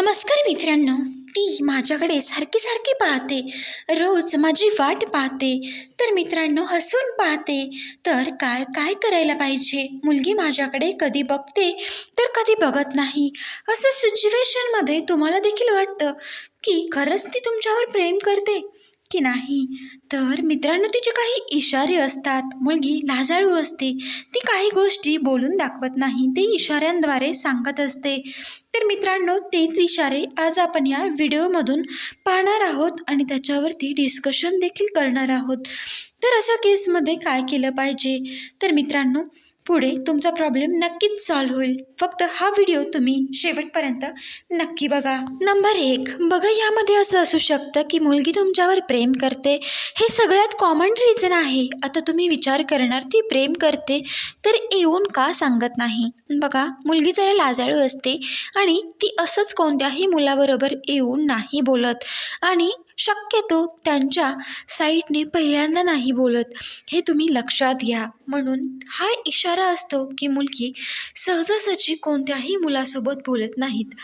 नमस्कार मित्रांनो ती माझ्याकडे सारखी सारखी पाहते. रोज माझी वाट पाहते. तर मित्रांनो हसून पाहते. तर काय काय करायला पाहिजे? मुलगी माझ्याकडे कधी बघते? तर कधी बघत नाही. असं सिच्युएशनमध्ये तुम्हाला देखील वाटतं की खरंच ती तुमच्यावर प्रेम करते? की नाही? तर मित्रांनो तिचे काही इशारे असतात. मुलगी लाजाळू असते. ती काही गोष्टी बोलून दाखवत नाही. ते इशाऱ्यांद्वारे सांगत असते. तर मित्रांनो तेच इशारे आज आपण या व्हिडिओमधून पाहणार आहोत आणि त्याच्यावरती डिस्कशन देखील करणार आहोत. तर अशा केसमध्ये काय केलं पाहिजे? तर मित्रांनो पुढे तुमचा प्रॉब्लेम नक्कीच सॉल्व्ह होईल. फक्त हा व्हिडिओ तुम्ही शेवटपर्यंत नक्की बघा. नंबर एक बघा यामध्ये असं असू शकतं की मुलगी तुमच्यावर प्रेम करते. हे सगळ्यात कॉमन रिझन आहे. आता तुम्ही विचार करणार ती प्रेम करते तर येऊन का सांगत नाही? बघा मुलगी जरा लाजाळू असते आणि ती असंच कोणत्याही मुलाबरोबर येऊन नाही बोलत. आणि शक्यतो त्यांच्या साईडने पहिल्यांदा नाही बोलत. हे तुम्ही लक्षात घ्या. म्हणून हा इशारा असतो की मुलगी सहजासहजी कोणत्याही मुलासोबत बोलत नाहीत.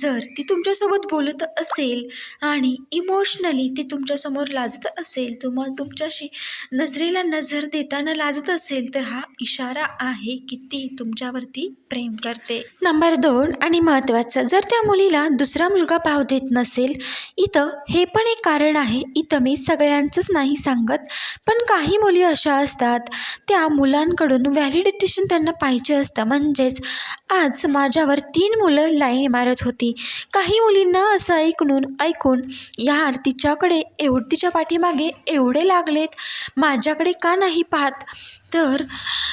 जर ती तुमच्यासोबत बोलत असेल आणि इमोशनली ती तुमच्यासमोर लाजत असेल तुम्हा तुमच्याशी नजरेला नजर देताना लाजत असेल तर हा इशारा आहे की ती तुमच्यावरती प्रेम करते. नंबर दोन आणि महत्त्वाचं जर त्या मुलीला दुसरा मुलगा भाव देत नसेल इथं हे पण एक कारण आहे इथं मी सगळ्यांचंच नाही सांगत. पण काही मुली अशा असतात त्या मुलांकडून व्हॅलिडेटेशन त्यांना पाहिजे असतं. म्हणजेच आज माझ्यावर तीन मुलं लाईन मारत होती. काही मुलींना असं ऐकून ऐकून यार तिच्याकडे एवढ तिच्या पाठीमागे एवढे लागलेत. माझ्याकडे का नाही पाहत? तर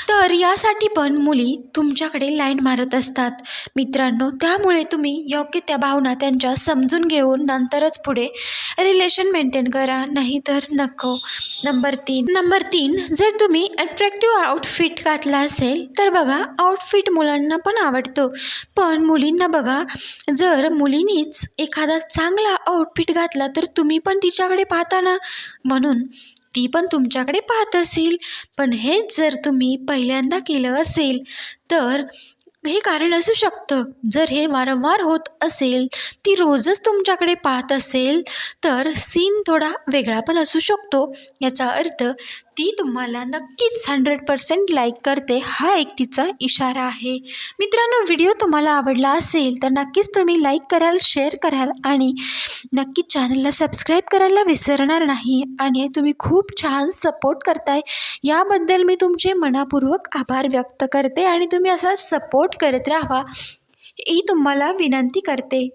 तर यासाठी पण मुली तुमच्याकडे लाईन मारत असतात. मित्रांनो त्यामुळे तुम्ही योग्य त्या भावना त्यांच्या समजून घेऊन नंतरच पुढे रिलेशन मेंटेन करा. नाही तर नको. नंबर तीन. नंबर तीन जर तुम्ही अट्रॅक्टिव्ह आउटफिट घातला असेल तर बघा आउटफिट मुलांना पण आवडतो. पण मुलींना बघा जर मुलीनीच एखादा चांगला आउटफिट घातला तर तुम्ही पण तिच्याकडे पाहता ना? म्हणून ती पण तुमच्याकडे पाहत असेल. पण हेच जर तुम्ही पहिल्यांदा केलं असेल तर हे कारण असू शकतं. जर हे वारंवार होत असेल ती रोजच तुमच्याकडे पाहत असेल तर सीन थोडा वेगळा पण असू शकतो. याचा अर्थ ती तुम्हाला नक्कीच हंड्रेड पर्सेंट लाईक करते. हा एक तिचा इशारा आहे. मित्रांनो व्हिडिओ तुम्हाला आवडला असेल तर नक्कीच तुम्ही लाईक कराल शेअर कराल आणि नक्कीच चॅनलला सबस्क्राईब करायला विसरणार नाही. आणि तुम्ही खूप छान सपोर्ट करताय. याबद्दल मी तुमचे मनापूर्वक आभार व्यक्त करते आणि तुम्ही असा सपोर्ट करत राहा. ही तुम्हाला विनंती करते.